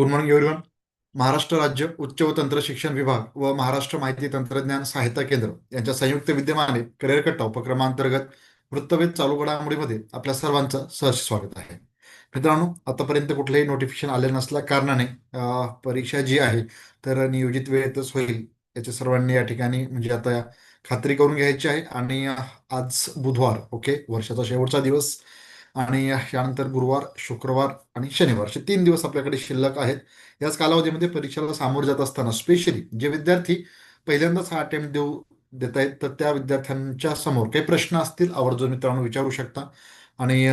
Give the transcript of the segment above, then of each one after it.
Good morning everyone Maharashtra राज्य उच्च व तंत्र शिक्षण विभाग व महाराष्ट्र माहिती तंत्रज्ञान सहायता केंद्र यांच्या संयुक्त विद्यमाने करिअर कट्टा उपक्रमांतर्गत वृत्तवेध चालू घडामोडीमध्ये आपल्या सर्वांचं सहर्ष स्वागत आहे. मित्रांनो आतापर्यंत कुठलेही नोटिफिकेशन आले नसल्या कारणाने परीक्षा जी आहे तर नियोजित वेळेतच होईल याची सर्वांनी या ठिकाणी म्हणजे आता खात्री करून घ्यायची आहे. आणि आज बुधवार ओके वर्षाचा शेवटचा दिवस. आणि यानंतर गुरुवार शुक्रवार आणि शनिवार असे तीन दिवस आपल्याकडे शिल्लक आहेत. याच कालावधीमध्ये परीक्षेला सामोरं जात असताना स्पेशली जे विद्यार्थी पहिल्यांदाच हा अटेम्प्ट देऊ देत आहेत तर त्या विद्यार्थ्यांच्या समोर काही प्रश्न असतील आवर्जून मित्रांनो विचारू शकता. आणि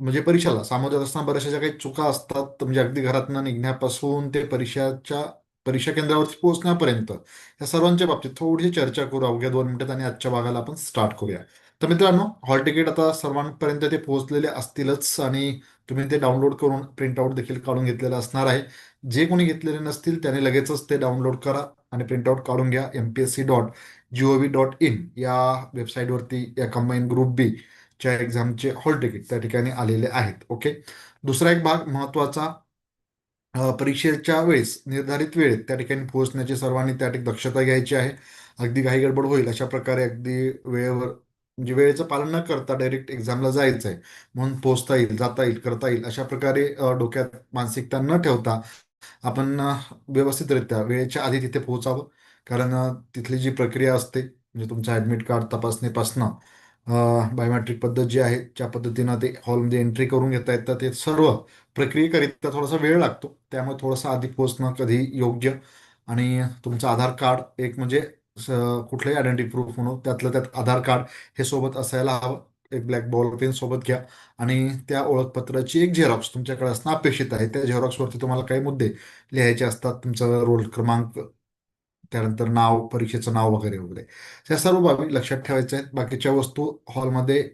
म्हणजे परीक्षेला सामोरं जात असताना बऱ्याचशा काही चुका असतात म्हणजे अगदी घरातनं निघण्यापासून ते परीक्षाच्या परीक्षा केंद्रावरती पोहोचण्यापर्यंत या सर्वांच्या बाबतीत थोडीशी चर्चा करू. अवघ्या दोन मिनिटात आणि आजच्या भागाला आपण स्टार्ट करूया. तर मित्रांनो हॉल तिकीट आता सर्वांपर्यंत ते पोहोचलेले असतीलच आणि तुम्ही ते डाउनलोड करून प्रिंटआउट देखील काढून घेतलेलं असणार आहे. जे कोणी घेतलेले नसतील त्याने लगेचच ते डाउनलोड करा आणि प्रिंटआउट काढून घ्या M P S C dot G O V dot in या वेबसाईटवरती या कंबाईन ग्रुप बी च्या एक्झामचे हॉल तिकीट त्या ठिकाणी आलेले आहेत. ओके दुसरा एक भाग महत्त्वाचा परीक्षेच्या वेळेस निर्धारित वेळेत त्या ठिकाणी पोहोचण्याची सर्वांनी त्या ठिकाणी दक्षता घ्यायची आहे. अगदी घाई गडबड होईल अशा प्रकारे अगदी वेळेवर म्हणजे वेळेचं पालन न करता डायरेक्ट एक्झामला जायचं आहे म्हणून पोचता येईल जाता येईल करता येईल अशा प्रकारे डोक्यात मानसिकता न ठेवता आपण व्यवस्थितरित्या वेळेच्या आधी तिथे पोहोचावं. कारण तिथली जी प्रक्रिया असते म्हणजे तुमचं ॲडमिट कार्ड तपासणीपासनं बायोमॅट्रिक पद्धत जी आहे ज्या पद्धतीनं ते हॉलमध्ये एंट्री करून घेता येतात ते सर्व प्रक्रियेकरिता थोडासा वेळ लागतो. त्यामुळे थोडंसं आधी पोहोचणं कधी योग्य? आणि तुमचं आधार कार्ड एक म्हणजे स- कुठलंही आयडेंटिटी प्रूफ म्हणून त्यातलं त्यात आधार कार्ड हे सोबत असायला हवं. एक ब्लॅक बॉल पेन सोबत घ्या. आणि त्या ओळखपत्राची एक झेरॉक्स तुमच्याकडे असणं अपेक्षित आहे. त्या झेरॉक्सवरती तुम्हाला काही मुद्दे लिहायचे असतात. तुमचं रोल क्रमांक त्यानंतर नाव परीक्षेचं नाव वगैरे वगैरे. या सर्व बाबी लक्षात ठेवायच्या आहेत. बाकीच्या वस्तू हॉलमध्ये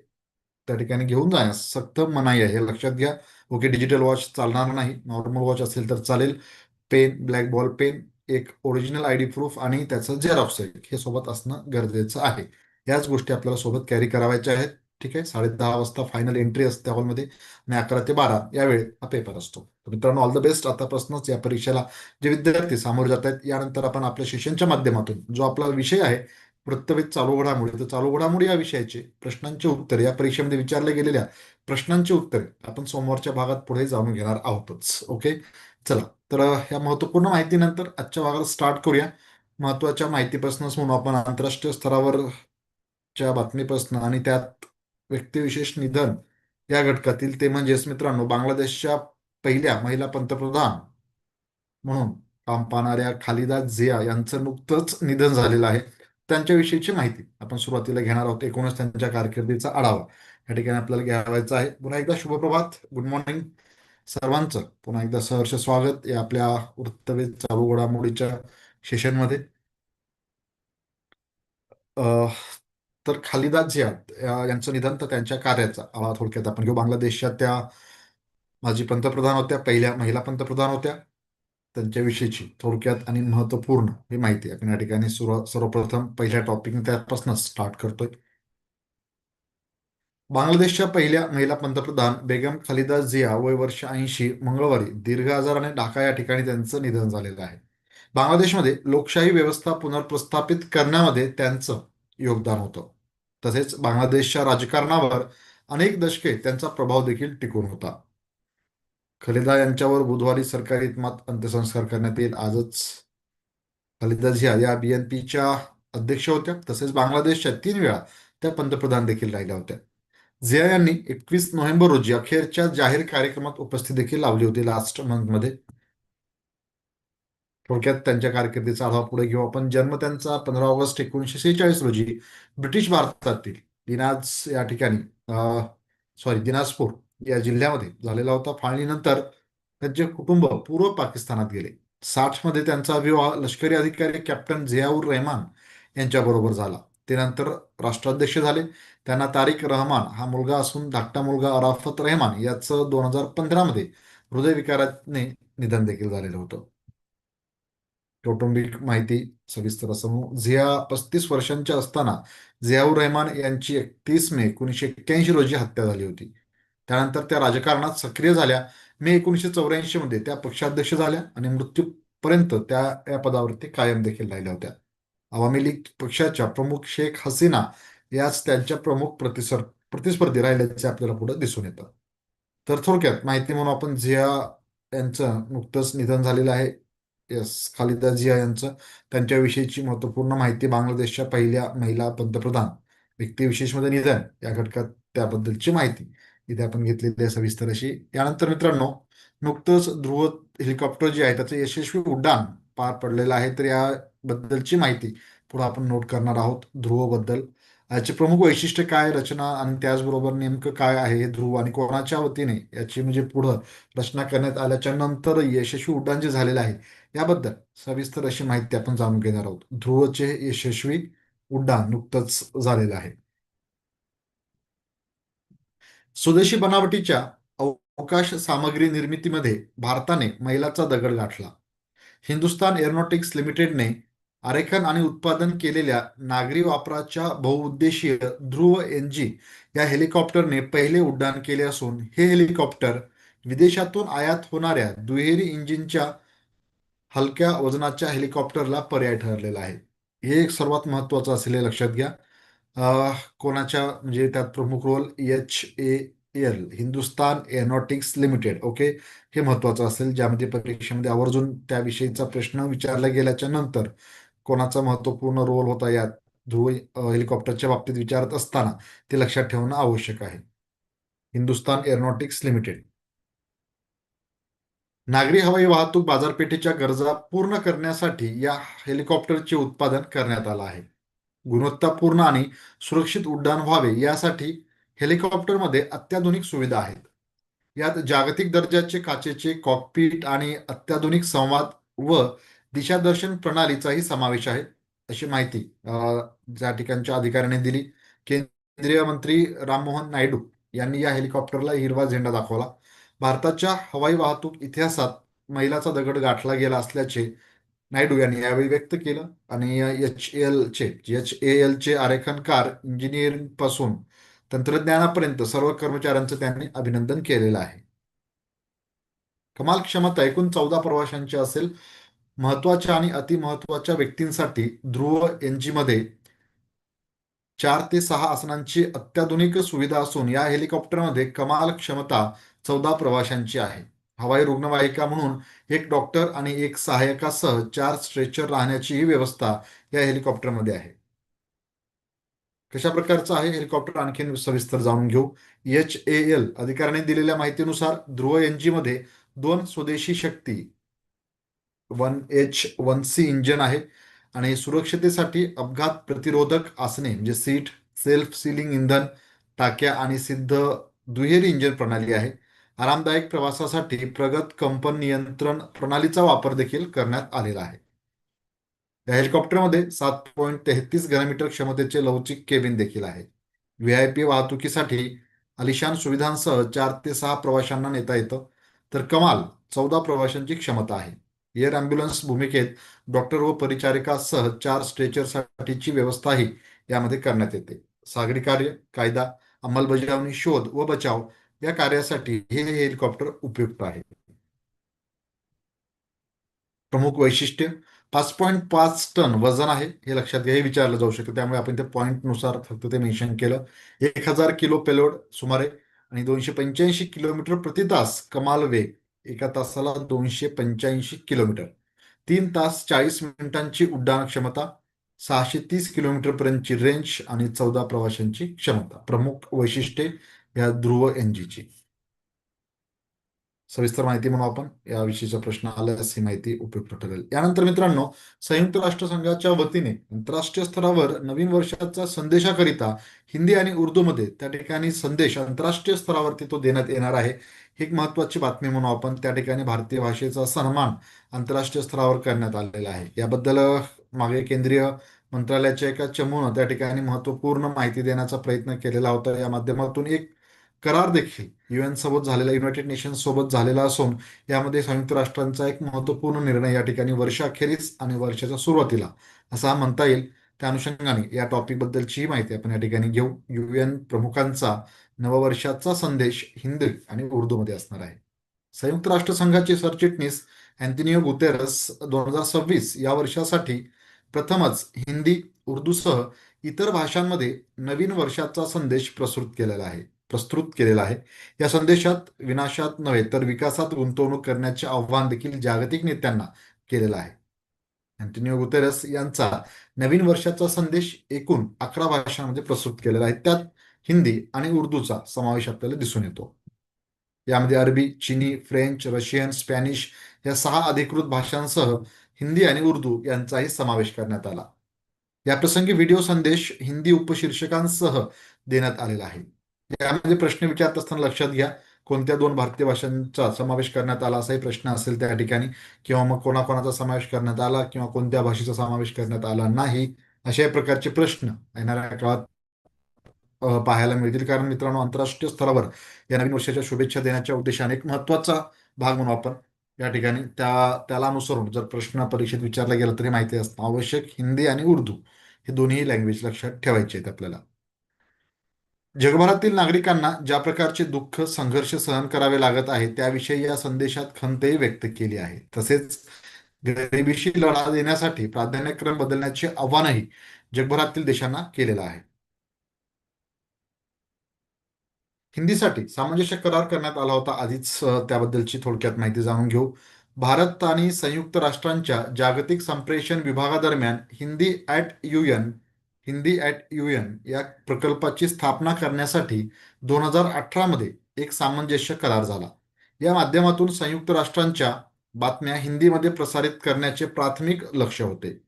त्या ठिकाणी घेऊन जाण्यास सक्त मनाई आहे. हे लक्षात घ्या. ओके डिजिटल वॉच चालणार नाही. नॉर्मल वॉच असेल तर चालेल. पेन ब्लॅक बॉल पेन एक ओरिजिनल आय डी प्रूफ आणि त्याचं झेरॉक्स एक हे सोबत असणं गरजेचं आहे. याच गोष्टी आपल्याला सोबत कॅरी करावायच्या आहेत. ठीक आहे? साडे दहा वाजता फायनल एंट्री असते हॉलमध्ये आणि अकरा ते बारा या वेळेत हा पेपर असतो. तर मित्रांनो ऑल द बेस्ट आतापासूनच या परीक्षेला जे विद्यार्थी सामोरे जात आहेत यानंतर आपण आपल्या शिक्षणच्या माध्यमातून जो आपला विषय आहे वृत्तवेध चालू घडामोडी तर चालू घडामोडी या विषयाचे प्रश्नांचे उत्तर या परीक्षेमध्ये विचारल्या गेलेल्या प्रश्नांचे उत्तरे आपण सोमवारच्या भागात पुढे जाणून घेणार आहोतच. ओके चला तर ह्या महत्त्वपूर्ण माहितीनंतर आजच्या भागाला स्टार्ट करूया. महत्त्वाच्या माहितीपासूनच म्हणून आपण. आंतरराष्ट्रीय स्तरावरच्या बातमीपासून आणि त्यात व्यक्तिविशेष निधन या घटकातील ते म्हणजेच मित्रांनो बांगलादेशच्या पहिल्या महिला पंतप्रधान म्हणून काम पाहणाऱ्या खालिदा झिया यांचं नुकतंच निधन झालेलं आहे. त्यांच्याविषयीची माहिती आपण सुरुवातीला घेणार आहोत. एकूणच त्यांच्या कारकिर्दीचा आढावा. या ठिकाणी आपल्याला घ्यावायचा आहे. पुन्हा एकदा शुभप्रभात. गुड मॉर्निंग सर्वांचं. पुन्हा एकदा सहर्ष स्वागत. या आपल्या वृत्तवेध चालू घडामोडीच्या सेशनमध्ये तर खालिदा झिया या- यांचं निधन तर त्यांच्या कार्याचा आळा थोडक्यात आपण घेऊ. बांगलादेशच्या त्या माजी पंतप्रधान होत्या पहिल्या महिला पंतप्रधान होत्या. त्यांच्याविषयीची थोडक्यात आणि महत्त्वपूर्ण ही माहिती आपण या ठिकाणी सर्वप्रथम पहिल्या टॉपिक त्यापासूनच स्टार्ट करतोय. बांगलादेशच्या पहिल्या महिला पंतप्रधान बेगम खालिदा झिया वय वर्ष ऐंशी मंगळवारी दीर्घ आजाराने ढाका या ठिकाणी त्यांचं निधन झालेलं आहे. बांगलादेशमध्ये लोकशाही व्यवस्था पुनर्प्रस्थापित करण्यामध्ये त्यांचं योगदान होतं. तसेच बांगलादेशच्या राजकारणावर अनेक दशके त्यांचा प्रभाव देखील टिकून होता. खलिदा यांच्यावर बुधवारी सरकारी इतमात अंत्यसंस्कार करण्यात येईल आजच खलिदा झिया या बीएनपीच्या अध्यक्ष होत्या. तसेच बांगलादेशच्या तीन वेळा त्या पंतप्रधान देखील राहिल्या होत्या. झिया यांनी एकवीस नोव्हेंबर रोजी अखेरच्या जाहीर कार्यक्रमात उपस्थित देखील लावली होती. लास्ट मंथमध्ये थोडक्यात त्यांच्या कारकिर्दीचा आढावा पुढे घेऊ आपण. जन्म त्यांचा पंधरा ऑगस्ट एकोणीसशे सेहेचाळीस रोजी ब्रिटिश भारतातील दिनाज या ठिकाणी सॉरी दिनाजपूर या जिल्ह्यामध्ये झालेला होता. फाळणीनंतर त्यांचे कुटुंब पूर्व पाकिस्तानात गेले. साठमध्ये त्यांचा विवाह लष्करी अधिकारी कॅप्टन झियाउर रहमान यांच्याबरोबर झाला. ते नंतर राष्ट्राध्यक्ष झाले. त्यांना तारिक रहमान हा मुलगा असून धाकटा मुलगा अराफत रहमान याचं दोन हजार पंधरामध्ये हृदयविकाराने निधन देखील झालेलं होतं. कौटुंबिक माहिती सविस्तर असं झिया पस्तीस वर्षांच्या असताना झियाऊर रहमान यांची एकतीस मे एकोणीसशे एक्क्याऐंशी रोजी हत्या झाली होती. त्यानंतर त्या राजकारणात सक्रिय झाल्या. मे एकोणीसशे चौऱ्याऐंशी मध्ये त्या पक्षाध्यक्ष झाल्या आणि मृत्यूपर्यंत त्या या पदावरती कायम देखील राहिल्या होत्या. आवामी लीग पक्षाच्या प्रमुख शेख हसीना याच त्यांच्या प्रमुख प्रतिसर प्रतिस्पर्धी राहिल्याचे आपल्याला पुढे दिसून येतं. तर थोडक्यात माहिती म्हणून आपण झिया यांचं नुकतंच निधन झालेलं आहे. यस खालिदा झिया यांचं. त्यांच्याविषयीची महत्त्वपूर्ण माहिती बांगलादेशच्या पहिल्या महिला पंतप्रधान. व्यक्तिविशेषमध्ये निधन. या घटकात त्याबद्दलची माहिती इथे आपण घेतलेली आहे सविस्तर अशी. यानंतर मित्रांनो नुकतंच ध्रुव हेलिकॉप्टर जे आहे त्याचं यशस्वी उड्डाण पार पडलेलं आहे. तर या बद्दलची माहिती पुढे आपण नोट करणार आहोत. ध्रुवबद्दल याचे प्रमुख वैशिष्ट्य काय रचना आणि त्याचबरोबर नेमकं काय आहे ध्रुव आणि कोणाच्या वतीने याची म्हणजे पुढं रचना करण्यात आल्याच्यानंतर यशस्वी उड्डाण जे झालेलं आहे. याबद्दल सविस्तर अशी माहिती आपण जाणून घेणार आहोत. ध्रुवचे यशस्वी उड्डाण नुकतंच झालेलं आहे. स्वदेशी बनावटीच्या अवकाश सामग्री निर्मितीमध्ये भारताने मैलाचा दगड गाठला. हिंदुस्तान एरोनॉटिक्स लिमिटेडने आरेखन आणि उत्पादन केलेल्या नागरी वापराच्या बहुउद्देशीय ध्रुव एन जी या हेलिकॉप्टरने पहिले उड्डाण केले असून हे हेलिकॉप्टर विदेशातून आयात होणाऱ्या दुहेरी इंजिनच्या हलक्या वजनाच्या हेलिकॉप्टरला पर्याय ठरलेला आहे. हे एक सर्वात महत्वाचं असेल हे लक्षात घ्या. कोणाच्या म्हणजे त्यात प्रमुख role H A L Hindustan Aeronautics Limited okay? हे महत्वाचं असेल. ज्यामध्ये परीक्षेमध्ये आवर्जून त्याविषयीचा प्रश्न विचारला गेल्याच्यानंतर कोणाचा महत्त्वपूर्ण रोल होता यात ध्रुव हेलिकॉप्टरच्या बाबतीत विचारत असताना ते लक्षात ठेवणं आवश्यक आहे. हिंदुस्तान एरोनॉटिक्स लिमिटेड नागरी हवाई वाहतूक बाजारपेठेच्या गरजा पूर्ण करण्यासाठी या हेलिकॉप्टरचे उत्पादन करण्यात आलं आहे. गुणवत्तापूर्ण आणि सुरक्षित उड्डाण व्हावे यासाठी हेलिकॉप्टरमध्ये अत्याधुनिक सुविधा आहेत. यात जागतिक दर्जाचे काचेचे कॉकपीट आणि अत्याधुनिक संवाद व दिशादर्शन प्रणालीचाही समावेश आहे अशी माहिती ज्या ठिकाणच्या अधिकाऱ्याने दिली. केंद्रीय मंत्री राममोहन नायडू यांनी या हेलिकॉप्टरला हिरवा झेंडा दाखवला. भारताच्या हवाई वाहतूक इतिहासात महिलाचा दगड गाठला गेला असल्याचे नायडू यांनी यावेळी व्यक्त केलं आणि एच एल चे एच ए एलचे आरेखनकार इंजिनिअरिंगपासून तंत्रज्ञानापर्यंत सर्व कर्मचाऱ्यांचं त्यांनी अभिनंदन केलेलं आहे. कमाल क्षमता एकूण चौदा प्रवाशांची असेल महत्त्वाच्या आणि अतिमहत्वाच्या व्यक्तींसाठी ध्रुव एनजी मध्ये चार ते सहा आसनांची अत्याधुनिक सुविधा असून या हेलिकॉप्टरमध्ये कमाल क्षमता चौदा प्रवाशांची आहे. हवाई रुग्णवाहिका म्हणून एक डॉक्टर आणि एक सहाय्यकासह चार स्ट्रेचर राहण्याचीही व्यवस्था या हेलिकॉप्टरमध्ये आहे. कशा प्रकारचं आहे हेलिकॉप्टर आणखीन सविस्तर जाणून घेऊ. एच ए एल अधिकाऱ्यांनी दिलेल्या माहितीनुसार ध्रुव एनजी मध्ये दोन स्वदेशी Shakti one H one C engine आहे आणि सुरक्षतेसाठी अपघात प्रतिरोधक आसने म्हणजे सीट सेल्फ सिलिंग इंधन टाक्या आणि सिद्ध दुहेरी इंजिन प्रणाली आहे. आरामदायक प्रवासासाठी प्रगत कंपन नियंत्रण प्रणालीचा वापर देखील करण्यात आलेला आहे. या हेलिकॉप्टरमध्ये सात पॉईंट तेहतीस घनमीटर क्षमतेचे लवचिक केबिन देखील आहे. व्ही आय पी वाहतुकीसाठी अलिशान सुविधांसह चार ते सहा प्रवाशांना नेता येतं तर कमाल चौदा प्रवाशांची क्षमता आहे. एअर अँब्युलन्स भूमिकेत डॉक्टर व परिचारिकासह चार स्ट्रेचरसाठीची व्यवस्थाही यामध्ये करण्यात येते. सागरी कार्य कायदा अंमलबजावणी शोध व बचाव या कार्यासाठी हे हेलिकॉप्टर उपयुक्त आहे. प्रमुख वैशिष्ट्य पाच पॉईंट पाच टन वजन आहे हे लक्षात घ्या हे विचारलं जाऊ शकतं. त्यामुळे आपण ते पॉईंटनुसार फक्त ते मेन्शन केलं. एक हजार किलो पेलोड सुमारे आणि दोनशे पंच्याऐंशी किलोमीटर प्रति तास कमाल वेग एका तासाला दोनशे पंच्याऐंशी किलोमीटर. तीन तास चाळीस मिनिटांची उड्डाण क्षमता सहाशे तीस किलोमीटर पर्यंतची रेंज आणि चौदा प्रवाशांची क्षमता. प्रमुख वैशिष्ट्ये या ध्रुव एनजीची सविस्तर माहिती म्हणून आपण. याविषयीचा प्रश्न आल्यास ही माहिती उपयुक्त ठरेल. यानंतर मित्रांनो संयुक्त राष्ट्रसंघाच्या वतीने आंतरराष्ट्रीय स्तरावर नवीन वर्षाचा संदेशाकरिता हिंदी आणि उर्दूमध्ये त्या ठिकाणी संदेश आंतरराष्ट्रीय स्तरावरती तो देण्यात येणार आहे. ही एक महत्वाची बातमी म्हणून आपण. त्या ठिकाणी भारतीय भाषेचा सन्मान आंतरराष्ट्रीय स्तरावर करण्यात आलेला आहे. याबद्दल मागे केंद्रीय मंत्रालयाच्या एका चमूनं त्या ठिकाणी महत्त्वपूर्ण माहिती देण्याचा प्रयत्न केलेला होता. या माध्यमातून एक करार देखील युएन सोबत झालेला युनायटेड नेशन्स सोबत झालेला असून यामध्ये संयुक्त राष्ट्रांचा एक महत्त्वपूर्ण निर्णय या ठिकाणी वर्षाखेरीस आणि वर्षाच्या सुरुवातीला असा म्हणता येईल. त्या अनुषंगाने या टॉपिक बद्दलची माहिती आपण या ठिकाणी घेऊ. युएन प्रमुखांचा नववर्षाचा संदेश हिंदी आणि उर्दूमध्ये असणार आहे. संयुक्त राष्ट्रसंघाचे सरचिटणीस अँथनिओ गुतेरस दोन हजार सव्वीस या वर्षासाठी प्रथमच हिंदी उर्दूसह इतर भाषांमध्ये नवीन वर्षाचा संदेश प्रस्तुत केलेला आहे. प्रस्तुत केलेला आहे. या संदेशात विनाशात नव्हे तर विकासात गुंतवणूक करण्याचे आव्हान देखील जागतिक नेत्यांना केलेलं आहे. अँटोनिओ गुतेरस यांचा नवीन वर्षाचा संदेश एकूण अकरा भाषांमध्ये प्रस्तुत केलेला आहे. त्यात हिंदी आणि उर्दूचा समावेश आपल्याला दिसून येतो. यामध्ये अरबी चिनी फ्रेंच रशियन स्पॅनिश या सहा अधिकृत भाषांसह हिंदी आणि उर्दू यांचाही समावेश करण्यात आला. याप्रसंगी व्हिडिओ संदेश हिंदी उपशीर्षकांसह देण्यात आलेला आहे. यामध्ये प्रश्न विचारत असताना लक्षात घ्या कोणत्या दोन भारतीय भाषांचा समावेश करण्यात आला असाही प्रश्न असेल त्या ठिकाणी किंवा मग कोणाकोणाचा समावेश करण्यात आला किंवा कोणत्या भाषेचा समावेश करण्यात आला नाही अशा प्रकारचे प्रश्न येणाऱ्या काळात पाहायला मिळतील. कारण मित्रांनो आंतरराष्ट्रीय स्तरावर या नवीन वर्षाच्या शुभेच्छा देण्याच्या उद्देशाने एक महत्त्वाचा भाग म्हणून आपण या ठिकाणी त्या त्याला अनुसरून जर प्रश्न परीक्षेत विचारला गेला तरी माहिती असतं आवश्यक. हिंदी आणि उर्दू हे दोन्ही लँग्वेज लक्षात ठेवायचे आहेत आपल्याला. जगभरातील नागरिकांना ज्या प्रकारचे दुःख संघर्ष सहन करावे लागत आहे त्याविषयी या संदेशात खंतही व्यक्त केली आहे. तसेच गरिबीशी लढा देण्यासाठी प्राधान्यक्रम बदलण्याचे आव्हानही जगभरातील देशांना केलेलं आहे. हिंदीसाठी सामंजस्य करार करण्यात आला होता आधीच त्याबद्दलची थोडक्यात माहिती जाणून घेऊ. भारत आणि संयुक्त राष्ट्रांच्या जागतिक संप्रेषण विभागादरम्यान Hindi at UN Hindi at UN या प्रकल्पाची स्थापना करण्यासाठी दोन हजार अठरामध्ये एक सामंजस्य करार झाला. या माध्यमातून संयुक्त राष्ट्रांच्या बातम्या हिंदीमध्ये प्रसारित करण्याचे प्राथमिक लक्ष होते.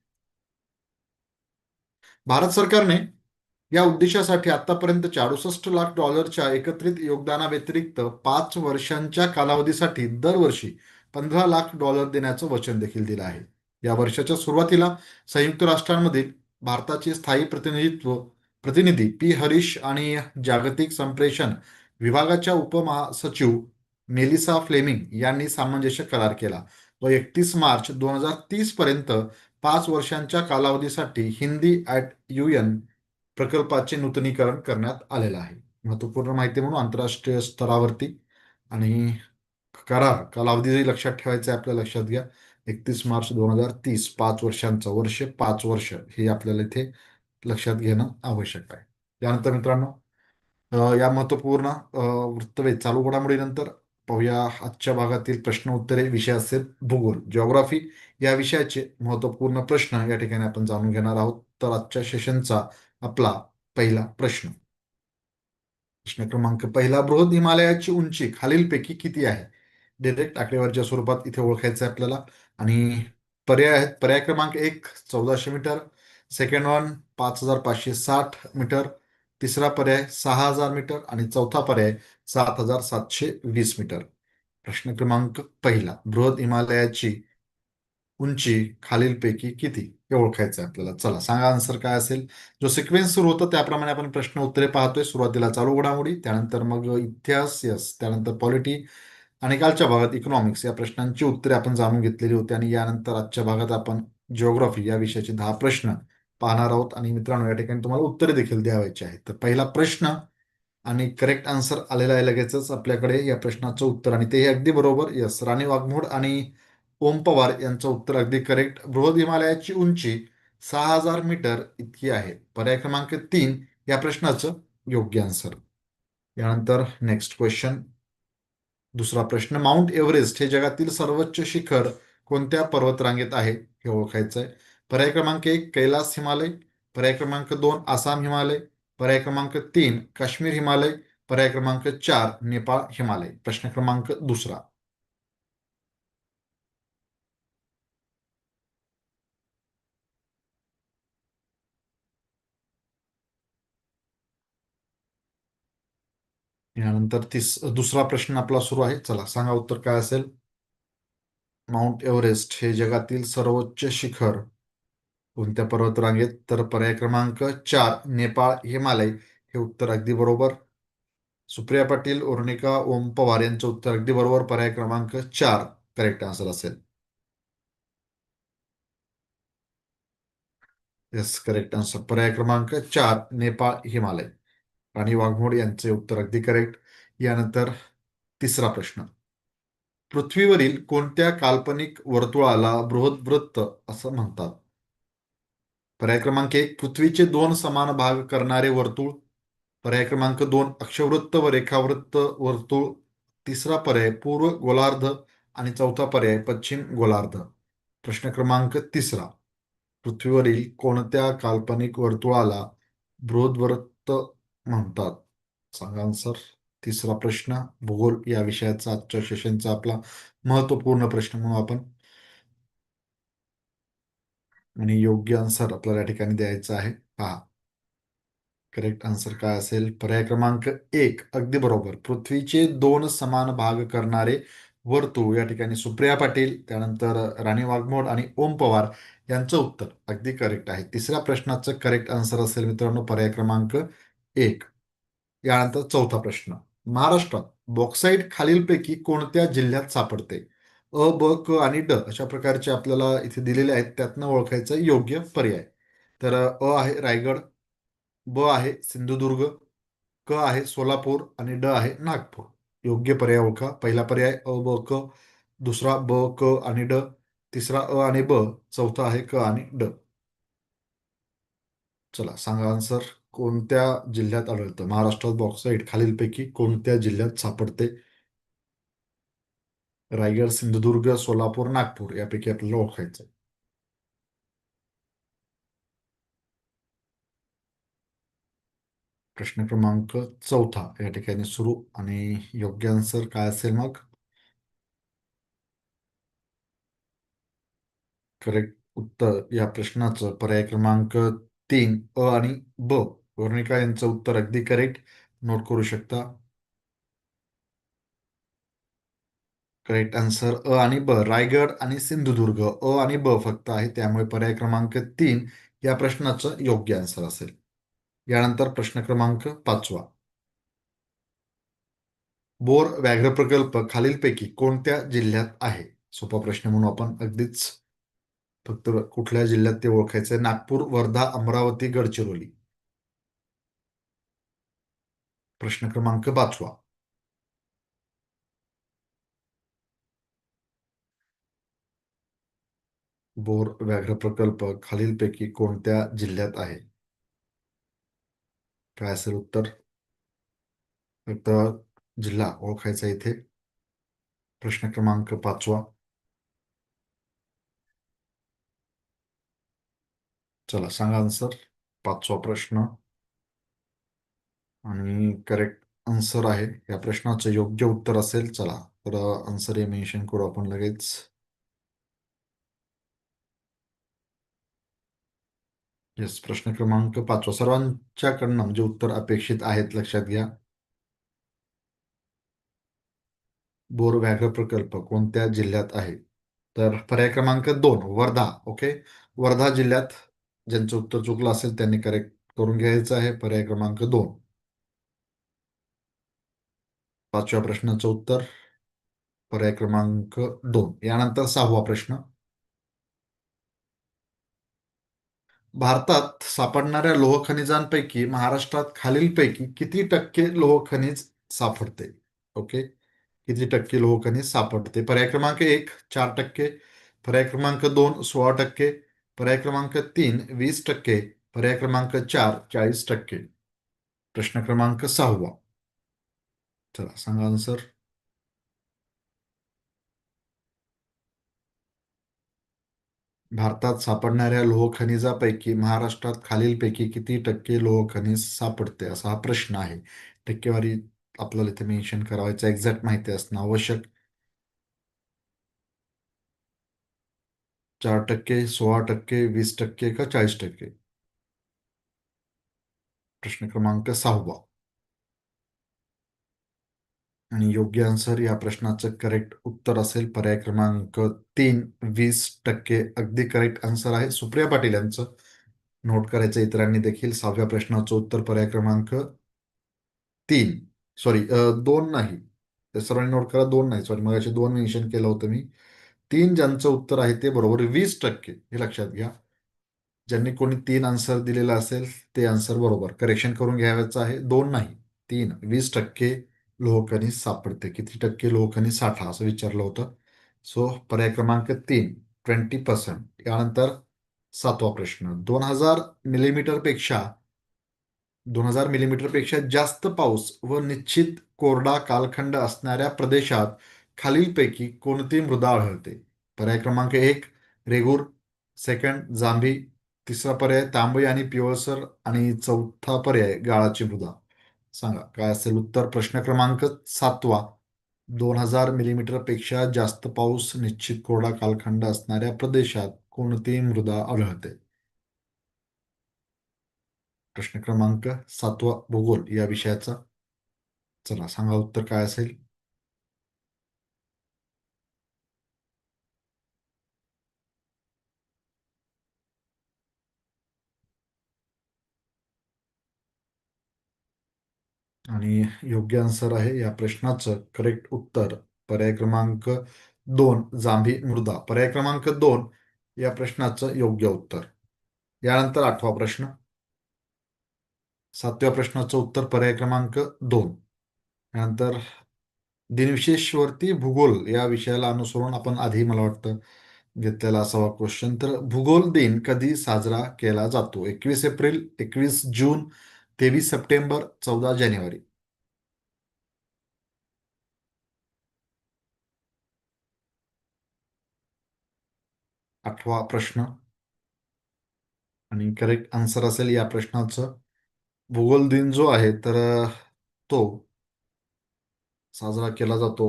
भारत सरकारने या उद्देशासाठी आतापर्यंतच्या अडुसष्ट लाख डॉलरच्या एकत्रित योगदानाव्यतिरिक्त पाच वर्षांच्या कालावधीसाठी दरवर्षी पंधरा लाख डॉलर देण्याचं वचन देखील दिलं आहे. या वर्षाच्या सुरुवातीला संयुक्त राष्ट्रांमधील भारताचे स्थायी प्रतिनिधित्व प्रतिनिधी पी. हरीश आणि जागतिक संप्रेषण विभागाच्या उपमहासचिव मेलिसा फ्लेमिंग यांनी सामंजस्य करार केला व एकतीस मार्च दोन हजार तीस पर्यंत पाच वर्षांच्या कालावधीसाठी हिंदी ॲट एन प्रकल्पाचे नूतनीकरण करण्यात आलेलं आहे. महत्त्वपूर्ण माहिती म्हणून आंतरराष्ट्रीय स्तरावरती आणि करार कालावधी लक्षात ठेवायचा आहे आपल्या लक्षात घ्या. एकतीस मार्च दोन हजार तीस पाच वर्षांचं वर्ष पाच वर्ष हे आपल्याला इथे लक्षात घेणं आवश्यक आहे. त्यानंतर मित्रांनो या महत्त्वपूर्ण वृत्तवेध चालू घडामोडीनंतर पाहूया आजच्या भागातील प्रश्न उत्तरे विषय असेल भूगोल जिओग्राफी या विषयाचे महत्त्वपूर्ण प्रश्न या ठिकाणी आपण जाणून घेणार आहोत. तर आजच्या सेशनचा आपला पहिला प्रश्न. प्रश्न क्रमांक पहिला बृहद हिमालयाची उंची खालीलपैकी किती आहे? डिरेक्ट आकडेवारीच्या स्वरूपात इथे ओळखायचं आहे आपल्याला. आणि पर्याय आहेत. पर्याय क्रमांक एक चौदाशे मीटर. सेकंड वन पाच हजार पाचशे साठ मीटर. तिसरा पर्याय सहा हजार मीटर. आणि चौथा पर्याय सात हजार सातशे वीस मीटर. प्रश्न क्रमांक पहिला बृहद हिमालयाची उंची खालीलपैकी किती? हे ओळखायचं आहे आपल्याला. चला सांगा आन्सर काय असेल. जो सिक्वेन्स सुरू होतं त्याप्रमाणे आपण प्रश्न उत्तरे पाहतोय. सुरुवातीला चालू घडामोडी त्यानंतर मग इतिहास यस त्यानंतर पॉलिटी आणि कालच्या भागात इकॉनॉमिक्स या प्रश्नांची उत्तरे आपण जाणून घेतलेली होती आणि यानंतर आजच्या भागात आपण जिओग्राफी या विषयाचे दहा प्रश्न पाहणार आहोत. आणि मित्रांनो या ठिकाणी तुम्हाला उत्तरे देखील द्यावायची आहेत. तर पहिला प्रश्न आणि करेक्ट आन्सर आलेला आहे लगेचच. आपल्याकडे या प्रश्नाचं उत्तर आणि तेही अगदी बरोबर. यस राणी वाघमोड आणि ओम पवार यांचं उत्तर अगदी करेक्ट बृहद हिमालयाची उंची सहा हजार मीटर इतकी आहे. पर्याय क्रमांक तीन या प्रश्नाचं योग्य आन्सर यानंतर नेक्स्ट क्वेश्चन दुसरा प्रश्न माउंट एव्हरेस्ट हे जगातील सर्वोच्च शिखर कोणत्या पर्वतरांगेत आहे? हे ओळखायचं आहे पर्याय क्रमांक एक कैलास हिमालय. पर्याय क्रमांक दोन आसाम हिमालय. पर्याय क्रमांक तीन काश्मीर हिमालय. पर्याय क्रमांक चार नेपाळ हिमालय. प्रश्न क्रमांक दुसरा. यानंतर तीस दुसरा प्रश्न आपला सुरू आहे. चला सांगा उत्तर काय असेल? माउंट एव्हरेस्ट हे जगातील सर्वोच्च शिखर. कोणत्या पर्वतरांगेत? तर पर्याय क्रमांक चार नेपाळ हिमालय. हे उत्तर अगदी बरोबर. सुप्रिया पाटील उर्णिका ओम पवार यांचं उत्तर अगदी बरोबर. पर्याय क्रमांक चार करेक्ट आन्सर असेल. येस करेक्ट आन्सर पर्याय क्रमांक चार नेपाळ हिमालय. राणी वाघमोड यांचे उत्तर अगदी करेक्ट यानंतर तिसरा प्रश्न. पृथ्वीवरील कोणत्या काल्पनिक वर्तुळाला बृहद्वृत्त असं म्हणतात? पर्याय क्रमांक एक पृथ्वीचे दोन समान भाग करणारे वर्तुळ. पर्याय क्रमांक दोन अक्षवृत्त व रेखावृत्त वर्तुळ. तिसरा पर्याय पूर्व गोलार्ध. आणि चौथा पर्याय पश्चिम गोलार्ध. प्रश्न क्रमांक तिसरा. पृथ्वीवरील कोणत्या काल्पनिक वर्तुळाला बृहद्वृत्त म्हणतात. सांगा आन्सर तिसरा प्रश्न भूगोल या विषयाचा आजच्या सेशनचा आपला महत्त्वपूर्ण प्रश्न म्हणून आपण. आणि योग्य आन्सर आपल्याला या ठिकाणी द्यायचा आहे. पहा. करेक्ट आन्सर काय असेल? पर्याय क्रमांक एक अगदी बरोबर. पृथ्वीचे दोन समान भाग करणारे वर्तुळ या ठिकाणी सुप्रिया पाटील त्यानंतर राणी वाघमोड आणि ओम पवार यांचं उत्तर. अगदी करेक्ट आहे. तिसऱ्या प्रश्नाचं करेक्ट आन्सर असेल मित्रांनो पर्याय क्रमांक एक. यानंतर चौथा प्रश्न. महाराष्ट्रात बॉक्साईट खालीलपैकी कोणत्या जिल्ह्यात सापडते? अ ब क आणि ड अशा प्रकारचे आपल्याला इथे दिलेले आहेत. त्यातनं ओळखायचं योग्य पर्याय. तर अ आहे रायगड ब आहे सिंधुदुर्ग क आहे सोलापूर आणि ड आहे नागपूर. योग्य पर्याय ओळखा. पहिला पर्याय अ ब क दुसरा ब क आणि ड तिसरा अ आणि ब चौथा आहे क आणि ड. चला सांगा आन्सर कोणत्या जिल्ह्यात आढळतं? महाराष्ट्रात बॉक्साईट खालीलपैकी कोणत्या जिल्ह्यात सापडते? रायगड सिंधुदुर्ग सोलापूर नागपूर यापैकी आपल्याला ओळखायचं प्रश्न क्रमांक चौथा या ठिकाणी सुरू आणि योग्य आन्सर काय असेल मग? करेक्ट उत्तर या प्रश्नाचं पर्याय क्रमांक तीन अ आणि ब. वर्णिका यांचं उत्तर अगदी करेक्ट नोट करू शकता. करेक्ट आन्सर अ आणि ब. रायगड आणि सिंधुदुर्ग. अ आणि ब फक्त आहे. त्यामुळे पर्याय क्रमांक तीन या प्रश्नाचं योग्य आन्सर असेल. यानंतर प्रश्न क्रमांक पाचवा. बोर व्याघ्र प्रकल्प खालीलपैकी कोणत्या जिल्ह्यात आहे? सोपा प्रश्न म्हणून आपण अगदीच फक्त कुठल्या जिल्ह्यात ते ओळखायचं नागपूर वर्धा अमरावती गडचिरोली. प्रश्न क्रमांक पाचवा बोर व्याघ्र प्रकल्प खालीलपैकी कोणत्या जिल्ह्यात आहे? काय असेल उत्तर? जिल्हा ओळखायचा इथे. प्रश्न क्रमांक पाचवा. चला सांगा आन्सर पाचवा प्रश्न. आणि करेक्ट आन्सर आहे. या प्रश्नाचं योग्य उत्तर असेल चला. तर आन्सर हे मेन्शन करू आपण लगेच. येस प्रश्न क्रमांक पाचवा. सर्वांच्याकडनं म्हणजे उत्तर अपेक्षित आहेत लक्षात घ्या. बोर व्याघ्र प्रकल्प कोणत्या जिल्ह्यात आहे? तर पर्याय क्रमांक दोन वर्धा. ओके? वर्धा जिल्ह्यात ज्यांचं उत्तर चुकलं असेल त्यांनी करेक्ट करून घ्यायचं आहे. पर्याय क्रमांक दोन. पाचव्या प्रश्नाचं उत्तर. पर्याय क्रमांक दोन. यानंतर सहावा प्रश्न. भारतात सापडणाऱ्या लोह खनिजांपैकी महाराष्ट्रात खालीलपैकी किती टक्के लोह खनिज सापडते? ओके. किती टक्के लोह खनिज सापडते? पर्याय क्रमांक एक चार टक्के. पर्याय क्रमांक दोन सोळा टक्के. पर्याय क्रमांक तीन वीस टक्के. पर्याय क्रमांक चार चाळीस टक्के. प्रश्न क्रमांक सहावा. चला सांगा आन्सर भारतात सापडणाऱ्या लोहखनिजापैकी महाराष्ट्रात खालीलपैकी किती टक्के लोह खनिज सापडते असा हा प्रश्न आहे. टक्केवारी आपल्याला इथे मेन्शन करावायचं एक्झॅक्ट माहिती असणं आवश्यक. चार टक्के सोळा टक्के वीस टक्के का चाळीस टक्के? प्रश्न क्रमांक सहावा. आणि योग्य आन्सर या प्रश्नाचं करेक्ट उत्तर असेल पर्याय क्रमांक तीन. वीस टक्के अगदी करेक्ट आन्सर आहे. सुप्रिया पाटील यांचं. नोट करायचं इतरांनी देखील सहाव्या प्रश्नाचं उत्तर पर्याय क्रमांक तीन. सॉरी दोन नाही. सर्वांनी नोट करा दोन नाही. सॉरी मग दोन मेन्शन केलं होतं मी. तीन ज्यांचं उत्तर आहे ते बरोबर वीस टक्के. हे लक्षात घ्या. ज्यांनी कोणी तीन आन्सर दिलेला असेल ते आन्सर बरोबर. करेक्शन करून घ्यायचं आहे. दोन नाही. तीन. वीस टक्के लोह सापडते. किती टक्के लोह साठा असं विचारलं होतं. सो पर्याय क्रमांक तीन ट्वेंटी पर्सेंट यानंतर सातवा प्रश्न. दोन हजार मिलीमीटरपेक्षा दोन हजार मिलीमीटरपेक्षा जास्त पाऊस व निश्चित कोरडा कालखंड असणाऱ्या प्रदेशात खालीलपैकी कोणती मृदा आढळते? पर्याय क्रमांक एक रेगूर. सेकंड जांभी. तिसरा पर्याय तांबई आणि पिवळसर. आणि चौथा पर्याय गाळाची मृदा. सांगा. काय असेल उत्तर प्रश्न क्रमांक सातवा. दोन हजार मिलीमीटरपेक्षा जास्त पाऊस निश्चित कोरडा कालखंड असणाऱ्या प्रदेशात कोणती मृदा आढळते? प्रश्न क्रमांक सातवा भूगोल या विषयाचा. चला सांगा उत्तर काय असेल आणि योग्य आन्सर आहे या प्रश्नाचं करेक्ट उत्तर. पर्याय क्रमांक दोन जांभी मृदा. पर्याय क्रमांक दोन या प्रश्नाचं योग्य उत्तर. यानंतर आठवा प्रश्न. सातव्या प्रश्नाचं उत्तर पर्याय क्रमांक दोन. यानंतर दिनविशेषवरती भूगोल या विषयाला अनुसरून आपण आधी मला वाटतं घेतलेला असावा क्वेश्चन तर भूगोल दिन कधी साजरा केला जातो? एकवीस एप्रिल एकवीस जून तेवीस सप्टेंबर चौदा जानेवारी. आठवा प्रश्न? आणि करेक्ट आन्सर असेल या प्रश्नाचं. भूगोल दिन जो आहे तर तो साजरा केला जातो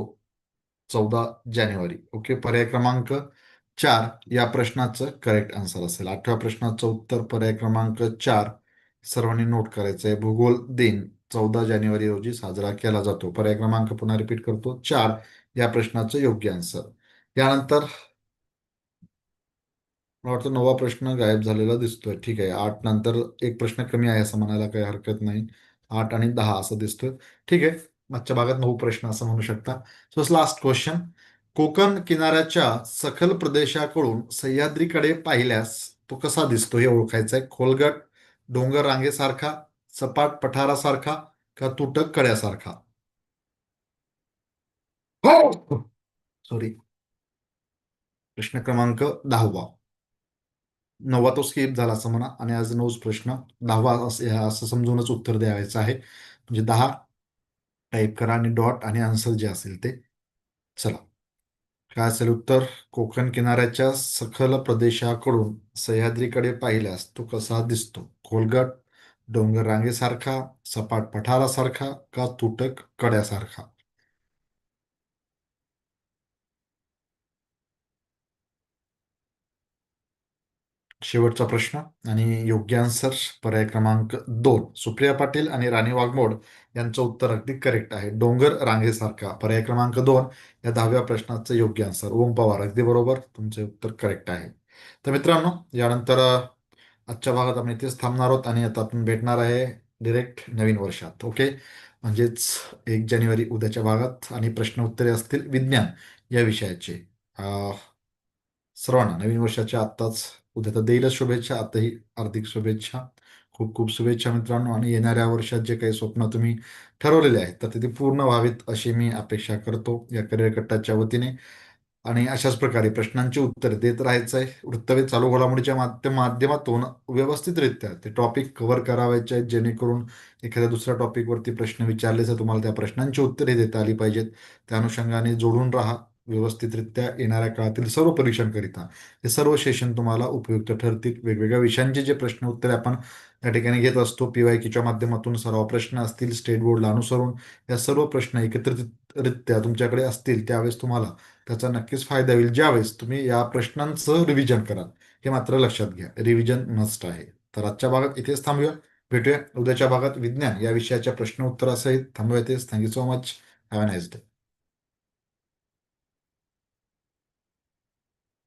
चौदा जानेवारी. ओके पर्याय क्रमांक चार या प्रश्नाचं करेक्ट आन्सर असेल. आठव्या प्रश्नाचं उत्तर पर्याय क्रमांक चार सर्वांनी नोट करायचं आहे. भूगोल दिन चौदा जानेवारी रोजी साजरा केला जातो. पर्याय क्रमांक पुन्हा रिपीट करतो. चार या प्रश्नाचं योग्य आन्सर यानंतर मला वाटतं नवा प्रश्न गायब झालेला दिसतोय. ठीक आहे आठ नंतर एक प्रश्न कमी आहे असं म्हणायला काही हरकत नाही. आठ आणि दहा असं दिसतोय. ठीक आहे मागच्या भागात नऊ प्रश्न असं म्हणू शकता. सो लास्ट क्वेश्चन कोकण किनाऱ्याच्या सखल प्रदेशाकडून सह्याद्रीकडे पाहिल्यास तो कसा दिसतो? हे ओळखायचं आहे. खोलगट डोंगर रांगेसारखा सपाट पठारासारखा का तुटक कड्यासारखा? सॉरी प्रश्न क्रमांक दहावा. नववा तो स्किप झाला असं म्हणा. आणि आज नऊच प्रश्न. दहावा असं असं समजूनच उत्तर द्यायचं आहे. म्हणजे दहा टाईप करा आणि डॉट आणि आन्सर जे असेल ते. चला. काय असेल उत्तर? कोकण किनाऱ्याच्या सखल प्रदेशाकडून सह्याद्रीकडे पाहिल्यास तो कसा दिसतो? खोलगट डोंगर रांगेसारखा सपाट पठारासारखा का तुटक कड्यासारखा? शेवटचा प्रश्न आणि योग्य आन्सर पर्याय क्रमांक दोन. सुप्रिया पाटील आणि राणी वाघमोड यांचं उत्तर अगदी करेक्ट आहे. डोंगर रांगेसारखा. पर्याय क्रमांक दोन. या दहाव्या प्रश्नाचं योग्य आन्सर ओम पवार. अगदी बरोबर. तुमचे उत्तर करेक्ट आहे. तर मित्रांनो यानंतर आजच्या भागात आपण इथेच थांबणार आहोत आणि आता आपण भेटणार आहे डिरेक्ट नवीन वर्षात. ओके म्हणजेच एक जानेवारी उद्याच्या भागात आणि प्रश्न उत्तरे असतील विज्ञान या विषयाचे. सर्वांना नवीन वर्षाच्या आत्ताच उद्या तर देईलच शुभेच्छा आताही हार्दिक शुभेच्छा खूप खूप शुभेच्छा मित्रांनो. आणि येणाऱ्या वर्षात जे काही स्वप्न तुम्ही ठरवलेले आहेत तर ते पूर्ण व्हावीत अशी मी अपेक्षा करतो या करिअर कट्टाच्या वतीने. आणि अशाच प्रकारे प्रश्नांची उत्तर देत राहायचं आहे वृत्तवेध चालू घडामोडीच्या माध्यम माध्यमातून व्यवस्थितरित्या ते टॉपिक कव्हर करावायचे आहेत जेणेकरून एखाद्या दुसऱ्या टॉपिकवरती प्रश्न विचारले तर तुम्हाला त्या प्रश्नांची उत्तरे देता आली पाहिजेत. त्या अनुषंगाने जोडून राहा. व्यवस्थितरित्या येणाऱ्या काळातील सर्व परीक्षांकरिता हे सर्व सेशन तुम्हाला उपयुक्त ठरतील. वेगवेगळ्या विषयांचे जे प्रश्न उत्तरे आपण त्या ठिकाणी घेत असतो पी वाय माध्यमातून सर्व प्रश्न असतील स्टेट बोर्डला अनुसरून या सर्व प्रश्न एकत्रितरित्या तुमच्याकडे असतील त्यावेळेस तुम्हाला त्याचा नक्कीच फायदा होईल. ज्यावेळेस तुम्ही या प्रश्नांचं रिव्हिजन कराल हे मात्र लक्षात घ्या. रिव्हिजन मस्ट आहे. तर आजच्या भागात इथेच थांबूया. भेटूया. उद्याच्या भागात विज्ञान या विषयाच्या प्रश्न उत्तरासहित थांबूया इथेच thank you so much have a nice day